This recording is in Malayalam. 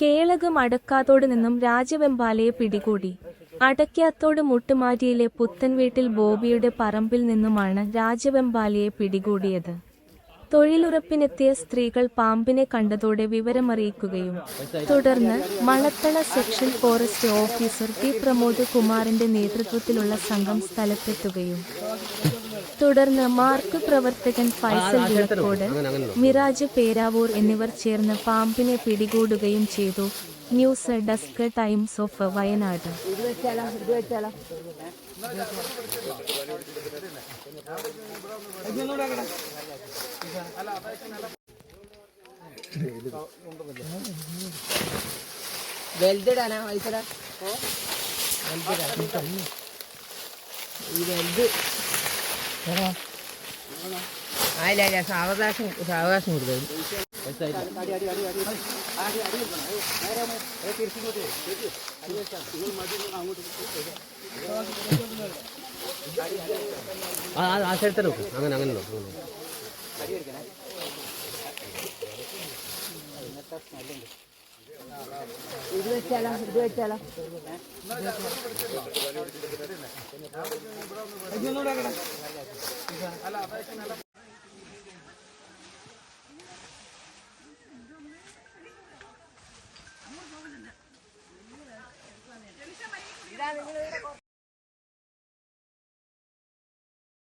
കേളകം അടക്കാത്തോട് നിന്നും രാജവെമ്പാലയെ പിടികൂടി. അടയ്ക്കാത്തോട് മുട്ടുമാറ്റിയിലെ പുത്തൻവീട്ടിൽ ബോബിയുടെ പറമ്പിൽ നിന്നുമാണ് രാജവെമ്പാലയെ പിടികൂടിയത്. തൊഴിലുറപ്പിനെത്തിയ സ്ത്രീകൾ പാമ്പിനെ കണ്ടതോടെ വിവരമറിയിക്കുകയും തുടർന്ന് Manathala section forest officer P Pramod കുമാറിന്റെ നേതൃത്വത്തിലുള്ള സംഘം സ്ഥലത്തെത്തുകയും. തുടർന്ന് മാർക്ക് പ്രവർത്തകൻ ഫൈസൽ വിളക്കോട് മിറാജ് പേരാവൂർ എന്നിവർ ചേർന്ന് പാമ്പിനെ പിടികൂടുകയും ചെയ്തു. News desk times of Wayanad. വെൽഡിടാനാ പൈസടാ ഈ വെൽഡ് ആയില്ല ഇല്ല സാവകാശം സാവകാശം കൊടുത്തത്. ആ ആ- ആ സ്ഥലത്ത് നോക്കും. അങ്ങനെ അങ്ങനെ നോക്കും. ഇത് വെച്ചാലോ ഇത് വെച്ചാലോ. ഇതാ നിങ്ങളുടെ